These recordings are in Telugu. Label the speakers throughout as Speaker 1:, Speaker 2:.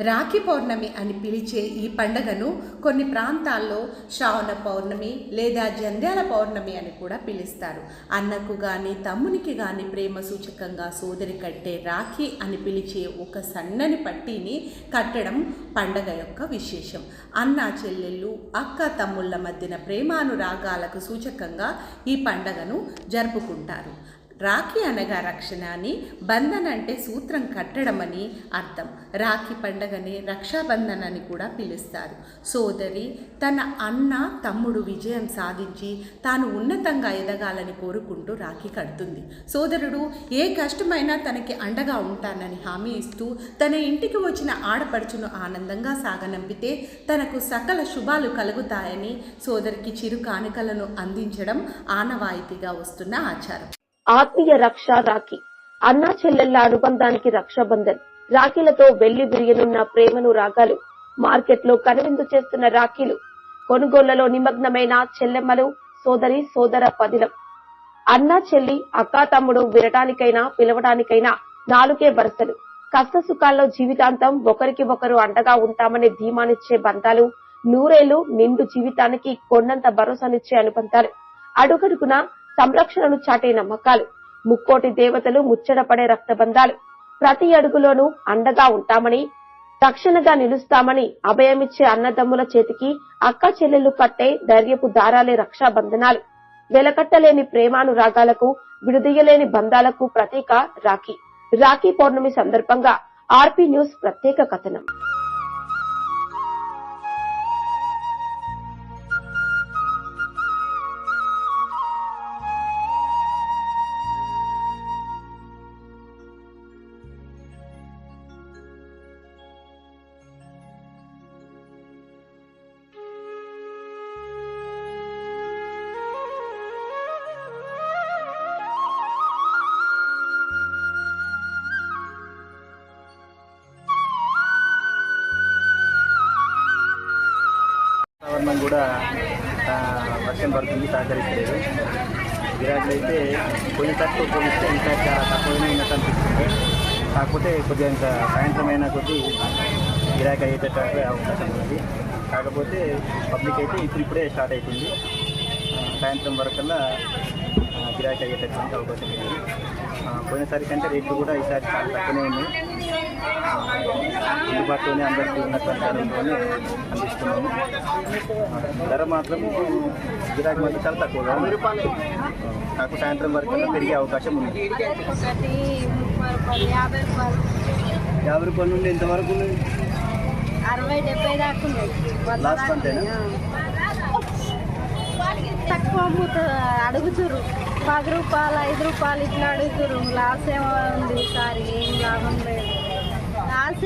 Speaker 1: రాఖీ పౌర్ణమి అని పిలిచే ఈ పండగను కొన్ని ప్రాంతాల్లో శ్రావణ పౌర్ణమి లేదా జంధ్యాల పౌర్ణమి అని కూడా పిలుస్తారు. అన్నకు కానీ తమ్మునికి కానీ ప్రేమ సూచకంగా సోదరి కట్టే రాఖీ అని పిలిచే ఒక సన్నని పట్టీని కట్టడం పండగ యొక్క విశేషం. అన్న చెల్లెళ్ళు అక్క తమ్ముళ్ళ మధ్యన ప్రేమానురాగాలకు సూచకంగా ఈ పండగను జరుపుకుంటారు. రాఖీ అనగా రక్షణ అని బంధన్ అంటే సూత్రం కట్టడం అని అర్థం. రాఖీ పండగని రక్షాబంధన్ అని కూడా పిలుస్తారు. సోదరి తన అన్న తమ్ముడు విజయం సాధించి తాను ఉన్నతంగా ఎదగాలని కోరుకుంటూ రాఖీ కడుతుంది. సోదరుడు ఏ కష్టమైనా తనకి అండగా ఉంటానని హామీ ఇస్తూ తన ఇంటికి వచ్చిన ఆడపడుచును ఆనందంగా సాగనంపితే తనకు సకల శుభాలు కలుగుతాయని సోదరికి చిరు కానుకలను అందించడం ఆనవాయితీగా వస్తున్న ఆచారం.
Speaker 2: ఆత్మీయ రక్ష రాఖీ. అన్నా చెల్లెళ్ళ అనుబంధానికి రక్షాబంధన్. రాఖీలతో వెళ్ళి విరియనున్న ప్రేమను రాగాలు మార్కెట్లో కనువిందు చేస్తున్న రాఖీలు కొనుగోళ్ళలో నిమగ్నమైన చెల్లెమ్మలు సోదరి సోదర పదిలం. అన్నా చెల్లి అక్కా తమ్ముడు వినటానికైనా పిలవడానికైనా నాలుగే వరుసలు. కష్ట సుఖాల్లో జీవితాంతం ఒకరికి ఒకరు అండగా ఉంటామనే ధీమానిచ్చే బంధాలు నూరేళ్ళు నిండు జీవితానికి కొన్నంత భరోసానిచ్చే అనుబంధాలు. అడుగడుగున సంరక్షణను చాటే నమ్మకాలు. ముక్కోటి దేవతలు ముచ్చటపడే రక్తబంధాలు. ప్రతి అడుగులోనూ అండగా ఉంటామని రక్షణగా నిలుస్తామని అభయమిచ్చే అన్నదమ్ముల చేతికి అక్క చెల్లెలు కట్టే ధైర్యపు దారాలే రక్షాబంధనాలు వెలకట్టలేని ప్రేమానురాగాలకు విడుదీయలేని బంధాలకు ప్రతీక రాఖీ. రాఖీ పౌర్ణమి సందర్భంగా ఆర్పీ న్యూస్ ప్రత్యేక కథనం.
Speaker 3: వాతావరణం కూడా వర్షం పడుతుంది సహకరించలేదు గిరాకులు అయితే పోయినసారితో పోలిస్తే ఇంకా చాలా తక్కువనే ఉన్నట్టు అనిపిస్తుంది. కాకపోతే కొద్దిగా ఇంకా సాయంత్రం అయినా కొద్దీ గిరాకీ అయ్యేటట్టు అవకాశం ఉంది. కాకపోతే పబ్లిక్ అయితే ఇప్పుడు ఇప్పుడే స్టార్ట్ అవుతుంది సాయంత్రం వరకల్లా గిరాకీ అయ్యేటటువంటి అవకాశం ఉంది ఆ, పోయినసారి కంటే రేట్లు కూడా ఈసారి చాలా తక్కువనే ఉన్నాయి. అందుబాటులోనే అందరికీ ఉన్నటువంటి ధరలతోనే అందిస్తున్నాము. ధర మాత్రము గిరాకీ మాత్రం చాలా తక్కువగా నాకు సాయంత్రం వరకు పెరిగే అవకాశం ఉంది.
Speaker 4: యాభై రూపాయలు
Speaker 3: రూపాయల నుండి ఎంతవరకు ఉంది?
Speaker 4: అరవై డెబ్బై దాకా
Speaker 3: లాస్ట్ అంతేనా?
Speaker 4: తక్కువ అడుగుతురు. పది రూపాయలు ఐదు రూపాయలు ఇట్లా అడుగుతురు. లాస్ ఏమో ఉంది. ఈసారి ఏం లాభం లేదు.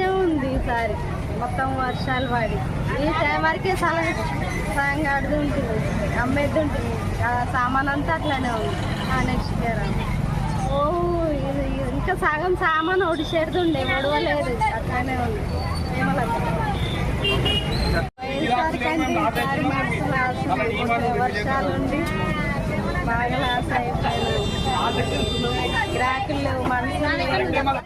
Speaker 4: ఏమో ఉంది ఈసారి మొత్తం వర్షాలు పడి. ఈ టైం వరకే సగం సగం అడుగు ఉంటుంది. అమ్మేది ఉంటుంది. ఆ సామాన్ అంతా అట్లానే ఉంది. నెక్స్ట్ ఇయర్ ఓ ఇంకా సగం సామాన్ ఒడిసేడుతుండే ఒడవలేదు అట్లానే ఉంది. ఏమలేదు వర్షాలుండి బాగా లాస్ అయిపోయినాయి. గిరాకులు లేవు మనుషులు